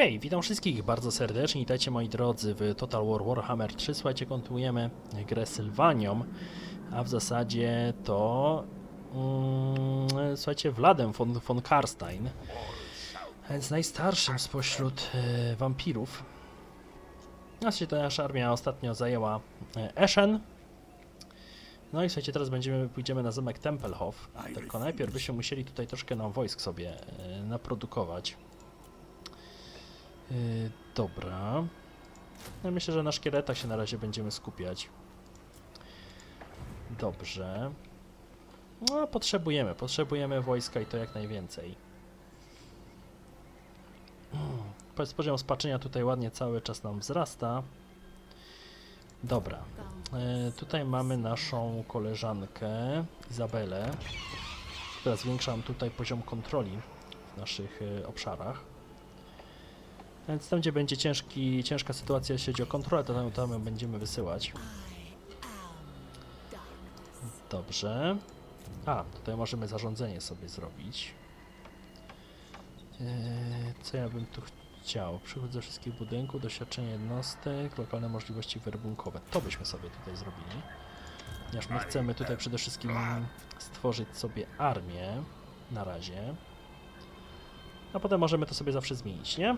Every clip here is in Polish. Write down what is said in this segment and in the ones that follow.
Hej, witam wszystkich bardzo serdecznie. Witajcie moi drodzy w Total War Warhammer 3. Słuchajcie, kontynuujemy grę Sylwanią, a w zasadzie to mm, słuchajcie, Wladem von, von Karstein, więc najstarszym spośród e, wampirów. Znaczy, to nasza armia ostatnio zajęła e, Eschen. No i słuchajcie, teraz będziemy, pójdziemy na zamek Tempelhof. Tylko najpierw byśmy musieli tutaj troszkę nam wojsk sobie e, naprodukować. Yy, dobra. Ja myślę, że na szkieletach się na razie będziemy skupiać. Dobrze. No, potrzebujemy, potrzebujemy wojska i to jak najwięcej. Mm, Poziom spaczenia tutaj ładnie cały czas nam wzrasta. Dobra. Yy, tutaj mamy naszą koleżankę Izabelę, która zwiększa nam tutaj poziom kontroli w naszych yy, obszarach. Więc tam, gdzie będzie ciężki, ciężka sytuacja, jeśli chodzi o kontrolę, to tam, tam ją będziemy wysyłać. Dobrze. A, tutaj możemy zarządzenie sobie zrobić. Eee, co ja bym tu chciał? Przychód ze wszystkich budynków, doświadczenie jednostek, lokalne możliwości werbunkowe. To byśmy sobie tutaj zrobili. Ponieważ my chcemy tutaj przede wszystkim stworzyć sobie armię na razie. A potem możemy to sobie zawsze zmienić, nie?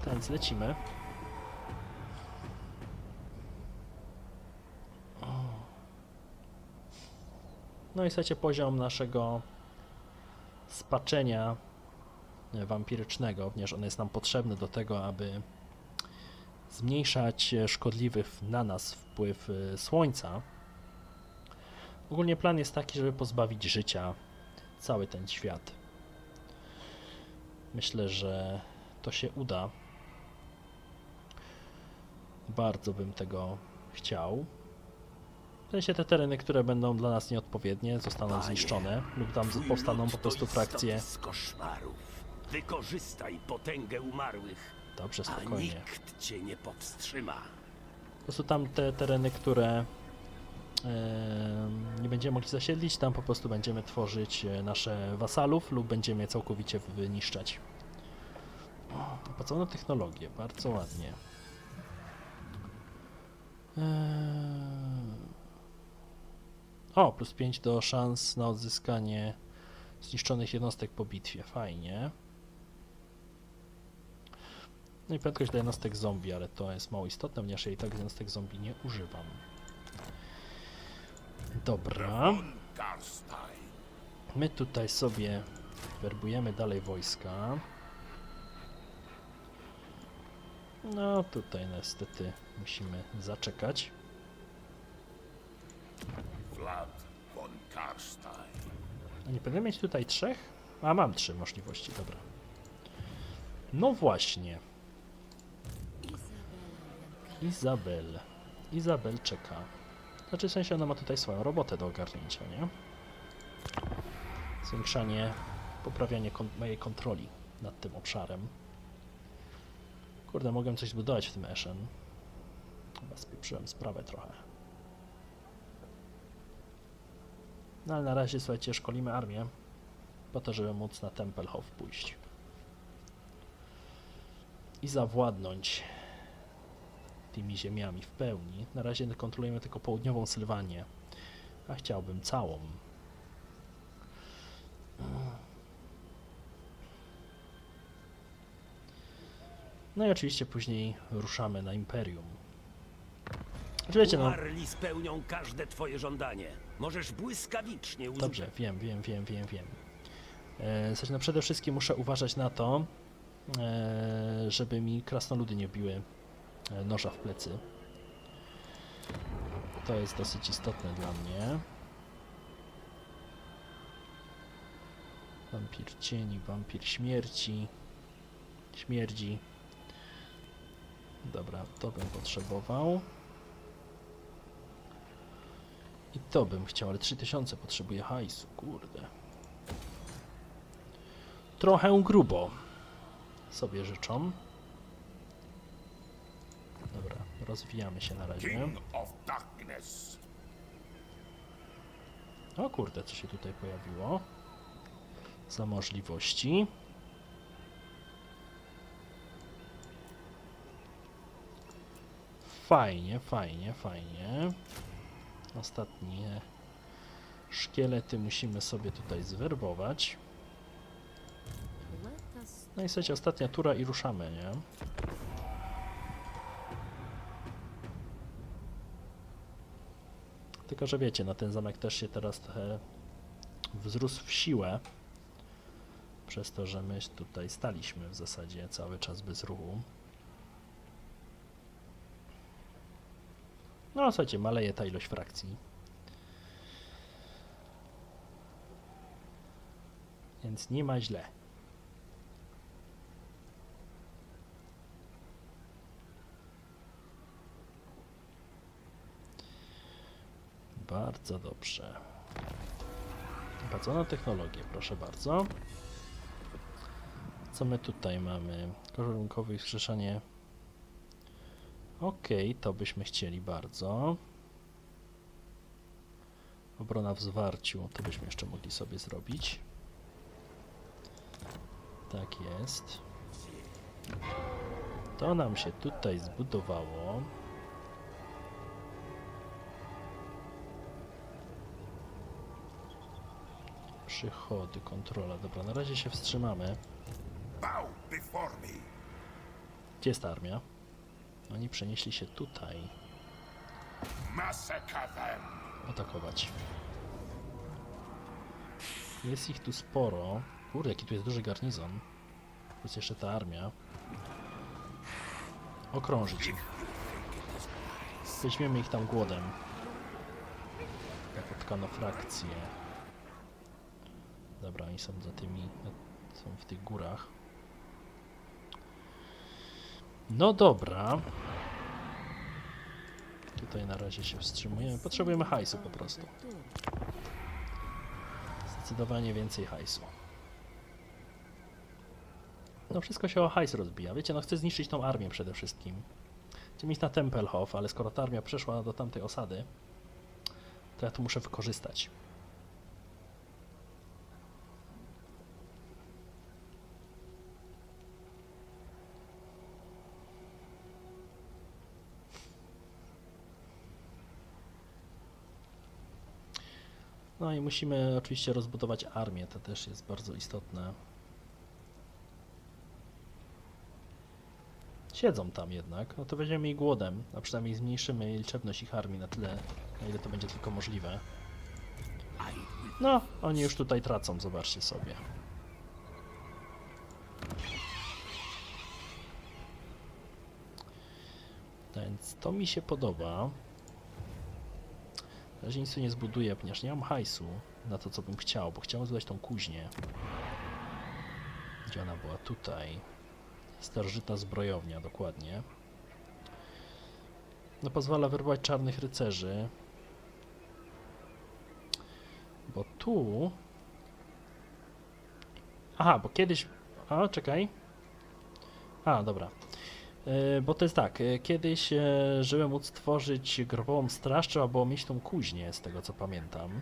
Tak Więc lecimy. No i słuchajcie, poziom naszego spaczenia wampirycznego, ponieważ on jest nam potrzebny do tego, aby zmniejszać e, szkodliwy na nas wpływ e, słońca. Ogólnie plan jest taki, żeby pozbawić życia cały ten świat. Myślę, że to się uda. Bardzo bym tego chciał. W sensie te tereny, które będą dla nas nieodpowiednie, zostaną zniszczone lub tam powstaną po prostu frakcje. z koszmarów. Wykorzystaj potęgę umarłych, Dobrze, a spokojnie. nikt cię nie powstrzyma. Po prostu tam te tereny, które em, nie będziemy mogli zasiedlić, tam po prostu będziemy tworzyć e, nasze wasalów lub będziemy je całkowicie wyniszczać. Opłacono technologię, bardzo ładnie. Eee. O, plus 5 do szans na odzyskanie zniszczonych jednostek po bitwie, fajnie. No i prędkość dla jednostek zombie, ale to jest mało istotne, ponieważ ja i tak jednostek zombie nie używam. Dobra. My tutaj sobie werbujemy dalej wojska. No tutaj niestety musimy zaczekać. Vlad von Karstein. A nie powinienem mieć tutaj trzech? A mam trzy możliwości, dobra. No właśnie. Izabel. Izabel czeka. Znaczy w sensie ona ma tutaj swoją robotę do ogarnięcia, nie? Zwiększanie, poprawianie kon mojej kontroli nad tym obszarem. Kurde, mogłem coś zbudować w tym Eshen. Chyba spieprzyłem sprawę trochę. No ale na razie, słuchajcie, szkolimy armię po to, żeby móc na Tempelhof pójść. I zawładnąć tymi ziemiami w pełni. Na razie kontrolujemy tylko południową Sylwanię, a chciałbym całą. No i oczywiście później ruszamy na Imperium. Znaczy, Wiecie, no, Umarli spełnią każde twoje żądanie. Możesz błyskawicznie użyć. Dobrze, wiem, wiem, wiem, wiem, wiem. E, znaczy, no przede wszystkim muszę uważać na to, e, żeby mi krasnoludy nie biły e, noża w plecy. To jest dosyć istotne dla mnie. Wampir cieni, wampir śmierci. Śmierdzi. Dobra, to bym potrzebował. I to bym chciał, ale 3000 potrzebuję hajsu, kurde. Trochę grubo sobie życzą. Dobra, rozwijamy się na razie. O kurde, co się tutaj pojawiło? Za możliwości. Fajnie, fajnie, fajnie. Ostatnie szkielety musimy sobie tutaj zwerbować. No i słuchajcie, ostatnia tura i ruszamy, nie? Tylko, że wiecie, na ten zamek też się teraz trochę wzrósł w siłę. Przez to, że my tutaj staliśmy w zasadzie cały czas bez ruchu. No, słuchajcie, maleje ta ilość frakcji. Więc nie ma źle. Bardzo dobrze. Wprowadzona technologię, proszę bardzo. Co my tutaj mamy? Korzonkowe wskrzeszanie. Ok, to byśmy chcieli bardzo. Obrona w zwarciu, to byśmy jeszcze mogli sobie zrobić. Tak jest. To nam się tutaj zbudowało. Przychody, kontrola. Dobra, na razie się wstrzymamy. Gdzie jest ta armia? Oni przenieśli się tutaj. Atakować. Jest ich tu sporo. Kurde, jaki tu jest duży garnizon. Plus jeszcze ta armia. Okrążyć ich. Weźmiemy ich tam głodem. Jako tkanofrakcję. Dobra, oni są za tymi... są w tych górach. No dobra. Tutaj na razie się wstrzymujemy. Potrzebujemy hajsu po prostu. Zdecydowanie więcej hajsu. No wszystko się o hajs rozbija. Wiecie, no chcę zniszczyć tą armię przede wszystkim. Chcę mieć na Tempelhof, ale skoro ta armia przeszła do tamtej osady, to ja to muszę wykorzystać. No i musimy oczywiście rozbudować armię, to też jest bardzo istotne. Siedzą tam jednak, no to weźmiemy ich głodem, a przynajmniej zmniejszymy liczebność ich armii na tyle, na ile to będzie tylko możliwe. No, oni już tutaj tracą, zobaczcie sobie. Więc to mi się podoba. Na razie nic nie zbuduję, ponieważ nie mam hajsu na to, co bym chciał, bo chciałem zbudować tą kuźnię. Gdzie ona była? Tutaj. Starożytna zbrojownia, dokładnie. No pozwala wyrwać czarnych rycerzy. Bo tu... Aha, bo kiedyś... A, czekaj. A, dobra. E, Bo to jest tak, e, kiedyś, e, żeby móc stworzyć grobową straż, trzeba było mieć tą kuźnię, z tego co pamiętam.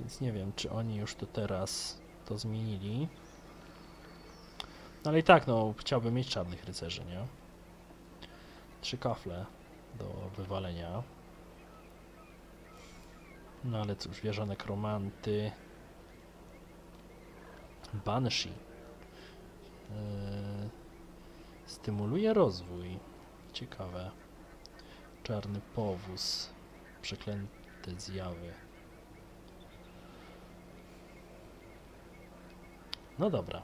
Więc nie wiem, czy oni już to teraz to zmienili. No ale i tak, no, chciałbym mieć czarnych rycerzy, nie? Trzy kafle do wywalenia. No ale cóż, wieża nekromanty. Banshee. Yy, Stymuluje rozwój. Ciekawe. Czarny powóz. Przeklęte zjawy. No dobra.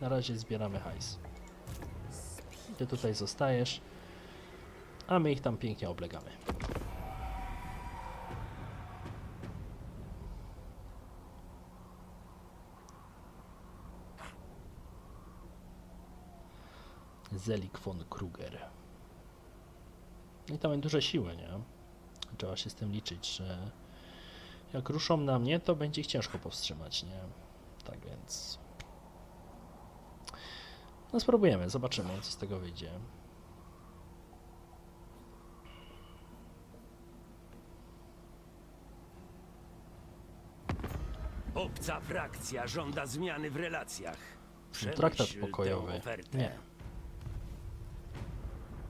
Na razie zbieramy hajs. Ty tutaj zostajesz. A my ich tam pięknie oblegamy. Zelik von Kruger. I tam mamy duże siły, nie? Trzeba się z tym liczyć, że jak ruszą na mnie, to będzie ich ciężko powstrzymać, nie? Tak więc... No spróbujemy, zobaczymy, co z tego wyjdzie. Obca frakcja żąda zmiany w relacjach. Przemyśl Traktat tę pokojowy. ofertę. Nie.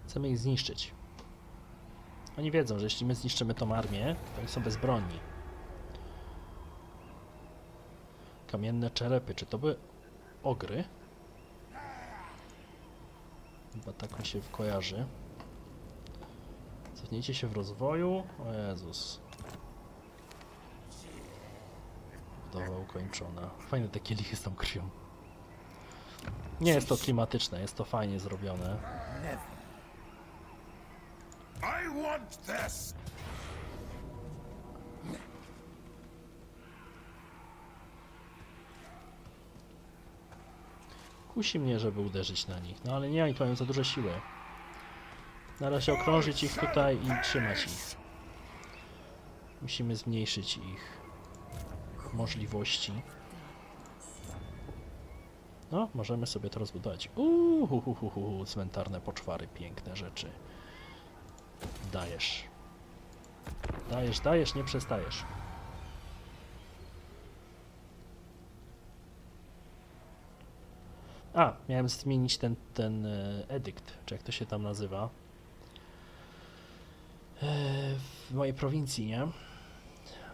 Chcemy ich zniszczyć. Oni wiedzą, że jeśli my zniszczymy tą armię, to oni są bezbronni. Kamienne czerepy. Czy to były ogry? Chyba tak mi się kojarzy. Cofnijcie się w rozwoju. O Jezus. Budowa ukończona. Fajne te kielichy z tą krwią. Nie jest to klimatyczne, jest to fajnie zrobione. I want this! Kusi mnie, żeby uderzyć na nich, no ale nie, oni tu mają za duże siły. Na razie okrążyć ich tutaj i trzymać ich. Musimy zmniejszyć ich możliwości. No, możemy sobie to rozbudować. Uuu, hu, hu, hu, hu, cmentarne poczwary, piękne rzeczy. Dajesz. Dajesz, dajesz, nie przestajesz. A, miałem zmienić ten, ten e, edykt, czy jak to się tam nazywa. E, w mojej prowincji, nie?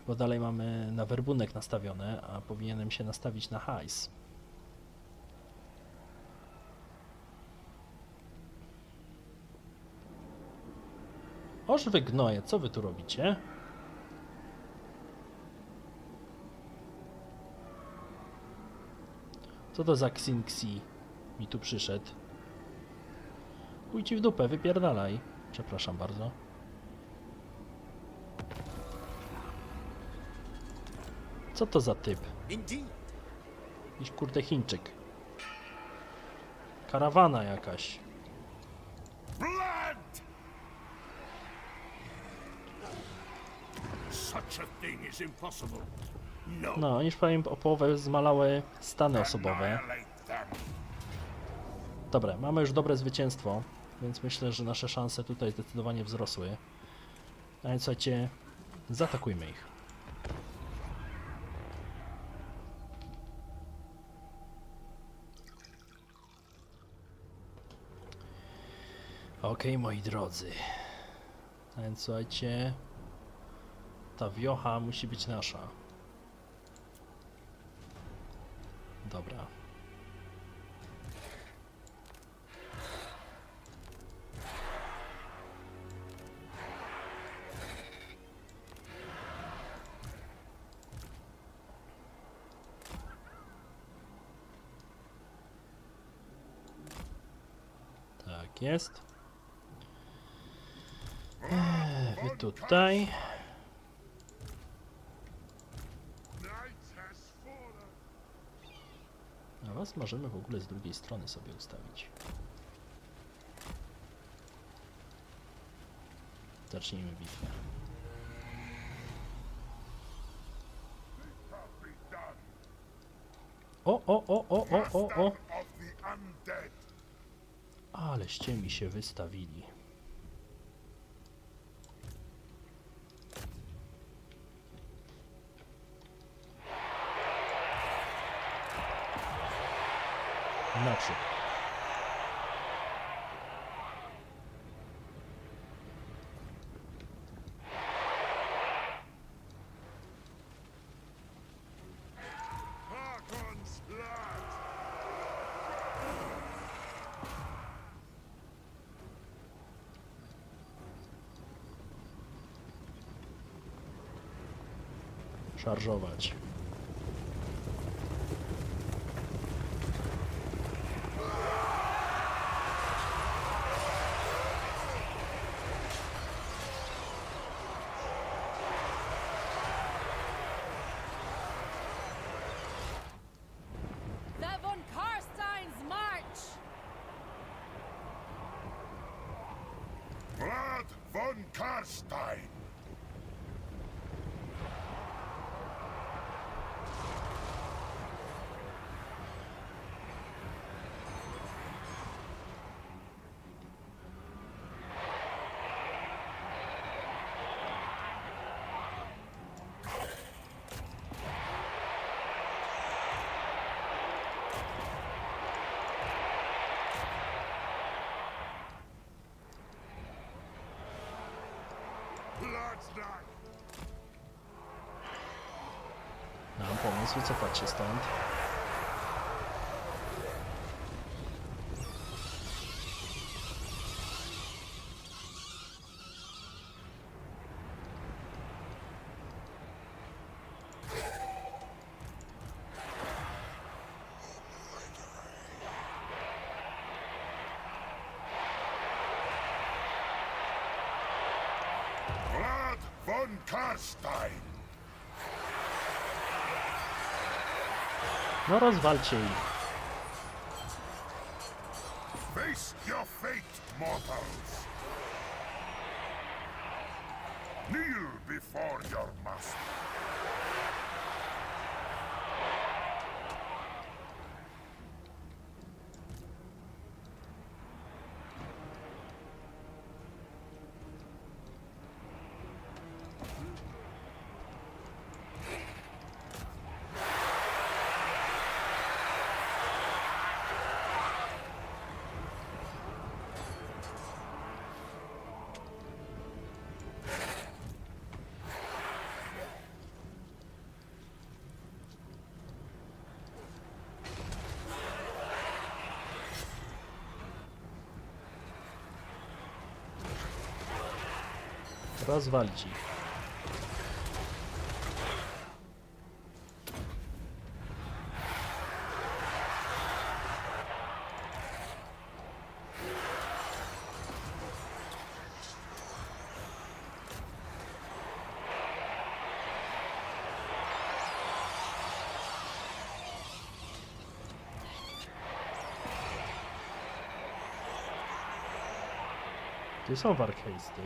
Bo dalej mamy na werbunek nastawione, a powinienem się nastawić na hajs. Oż wy gnoje, co wy tu robicie? Co to za Xinxi mi tu przyszedł? Chuj ci w dupę, wypierdalaj. Przepraszam bardzo. Co to za typ? Jakiś kurde Chińczyk. Karawana jakaś. No. No, oni już powiem o połowę zmalały stany osobowe. Dobra, mamy już dobre zwycięstwo, więc myślę, że nasze szanse tutaj zdecydowanie wzrosły. A więc słuchajcie, zaatakujmy ich. Okej, moi drodzy. A więc słuchajcie, ta wiocha musi być nasza. Dobra. Tak jest. Wy tutaj. Możemy w ogóle z drugiej strony sobie ustawić. Zacznijmy bitwę. O, o, o, o, o, o, o! Aleście mi się wystawili. Szarżować. Karstein! Mam pomysł, wycofać się stąd. No rozwalcie ich. Face your fate, mortals! Kneel before Rozwalić ich. Gdzie są warkhejsty?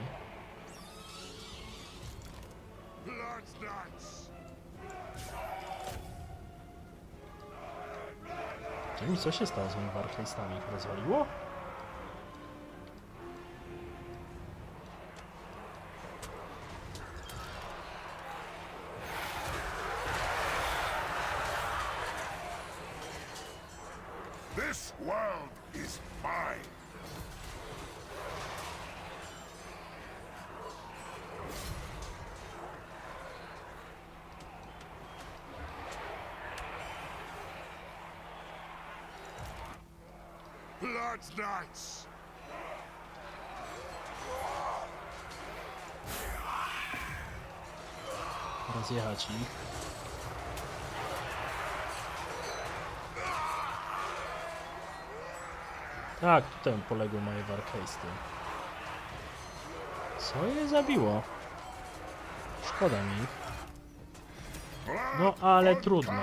Czyli co się stało z moimi warkhejstami? Rozwaliło? Blood Knights! Rozjechać ich. Tak, tutaj poległy moje warkhejsty. Co je zabiło? Szkoda mi No, ale trudno.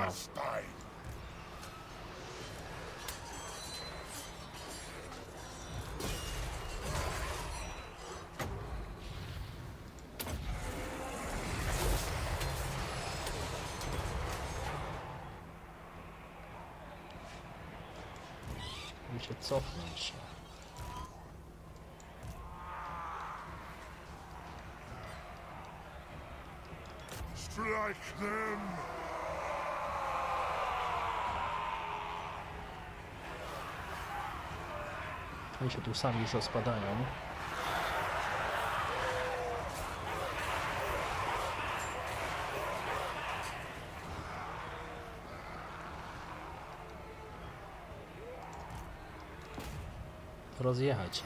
Karstein! Muszę cofnąć się. Strike them! Oni się tu sami już rozpadają. Rozjechać.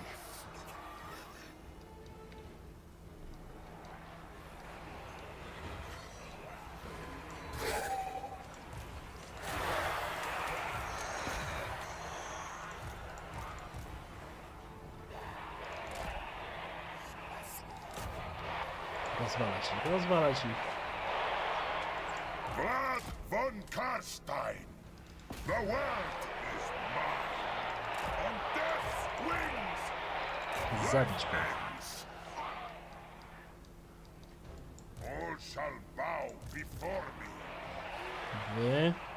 Rozwalać ich, rozwalać ich. Vlad von Karstein! The world Zabić go. Wy.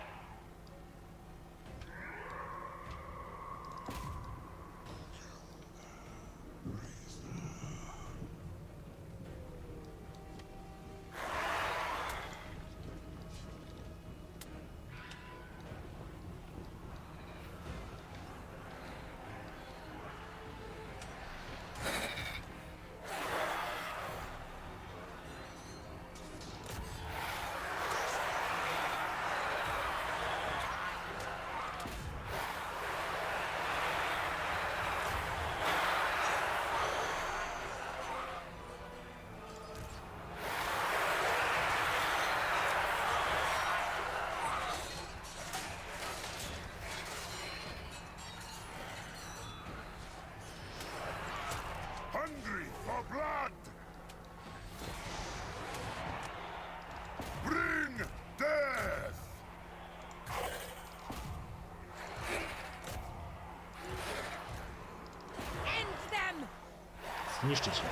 Zniszczyć je.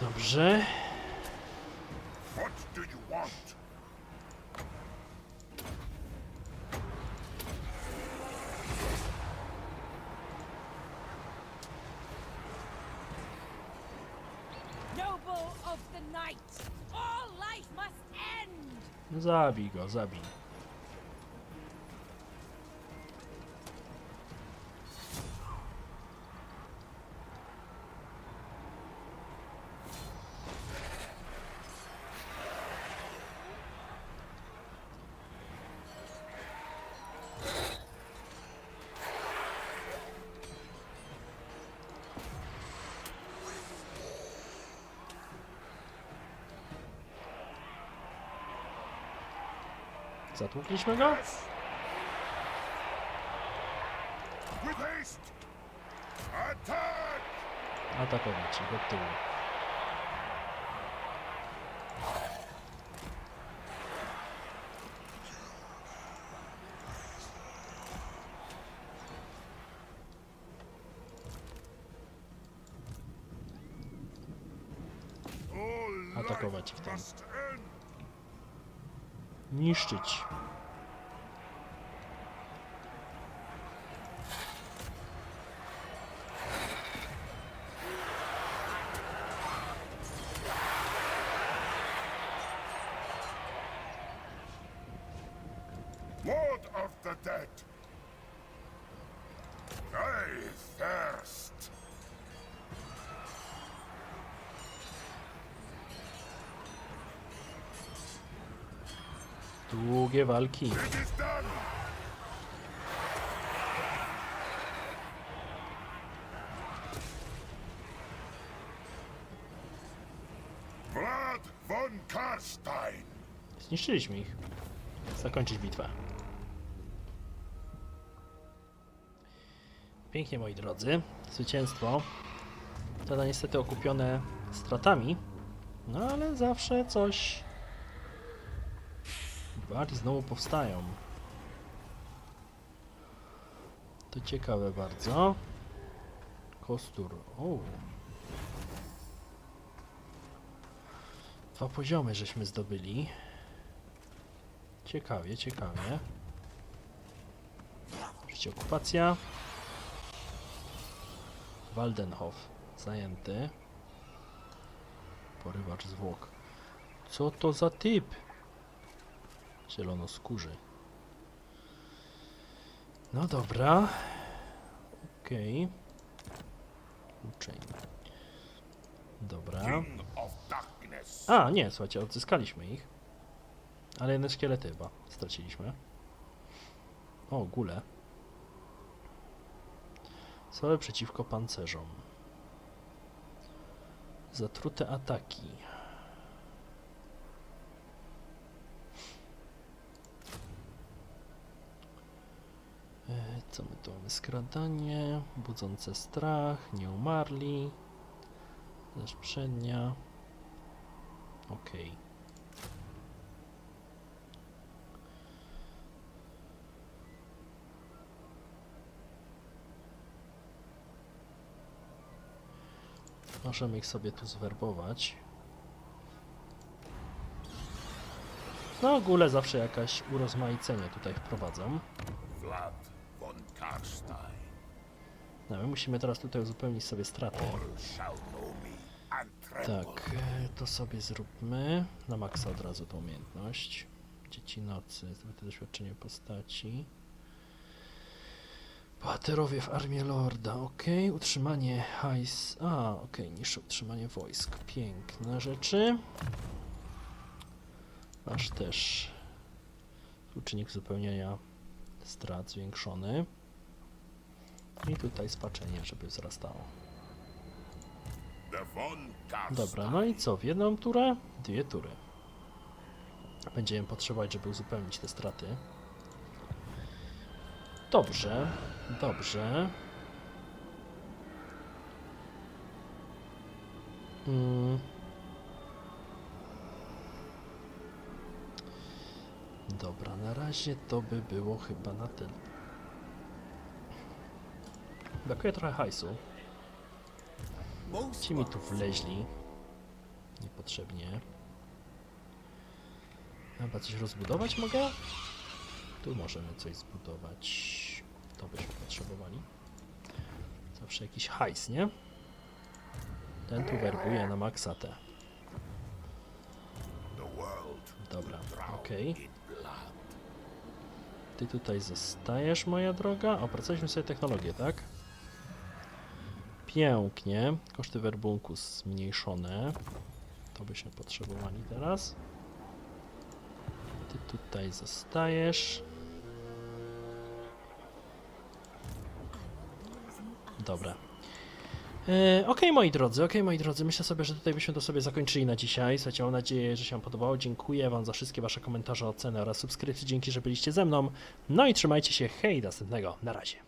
Dobrze. What do you want? Zabij go, zabij. Zatłukliśmy go? Atakować ich od tyłu. Atakować ich tam. Niszczyć. Lord of the dead! I thirst! Długie walki. Vlad von Karstein! Zniszczyliśmy ich. Zakończyć bitwę. Pięknie, moi drodzy. Zwycięstwo. Tada niestety okupione stratami. No ale zawsze coś. Gwardii znowu powstają. To ciekawe bardzo. Kostur. O. Dwa poziomy żeśmy zdobyli. Ciekawie, ciekawie. Oczywiście okupacja. Waldenhof zajęty. Porywacz zwłok. Co to za typ? Zielonoskórzy. No dobra. Okej. Uczeń. Dobra. A, nie, słuchajcie, odzyskaliśmy ich. Ale jedne szkielety chyba straciliśmy. O, gule. Słabe przeciwko pancerzom. Zatrute ataki. E, Co my tu mamy? Skradanie, budzące strach, nieumarli, deszcz przednia. Okej. Możemy ich sobie tu zwerbować. No, ogóle zawsze jakaś urozmaicenie tutaj wprowadzą. Vlad Karstein! No, my musimy teraz tutaj uzupełnić sobie straty. Tak, to sobie zróbmy. Na maksa od razu tą umiejętność. Dzieci nocy, zdobyte doświadczenie postaci. Bohaterowie w Armię Lorda, ok. Utrzymanie hajs. A, ok, niższe utrzymanie wojsk. Piękne rzeczy. Masz też współczynnik uzupełnienia strat zwiększony. I tutaj spaczenie, żeby wzrastało. Dobra, no i co? W jedną turę? Dwie tury. Będziemy potrzebować, żeby uzupełnić te straty. Dobrze, dobrze. Mm. Dobra, na razie to by było chyba na tyle. Brakuje trochę hajsu. Ci mi tu wleźli. Niepotrzebnie. Chyba coś rozbudować mogę? Tu możemy coś zbudować. To byśmy potrzebowali. Zawsze jakiś hajs, nie? Ten tu werbuje na maksa te. Dobra, okej. Ty tutaj zostajesz, moja droga. Opracowaliśmy sobie technologię, tak? Pięknie. Koszty werbunku zmniejszone. To byśmy potrzebowali teraz. Ty tutaj zostajesz. Dobra. E, Okej, moi drodzy, okej, moi drodzy, myślę sobie, że tutaj byśmy to sobie zakończyli na dzisiaj. Słuchajcie, mam nadzieję, że się podobało. Dziękuję Wam za wszystkie Wasze komentarze, oceny oraz subskrypcje. Dzięki, że byliście ze mną. No i trzymajcie się. Hej, następnego. Na razie.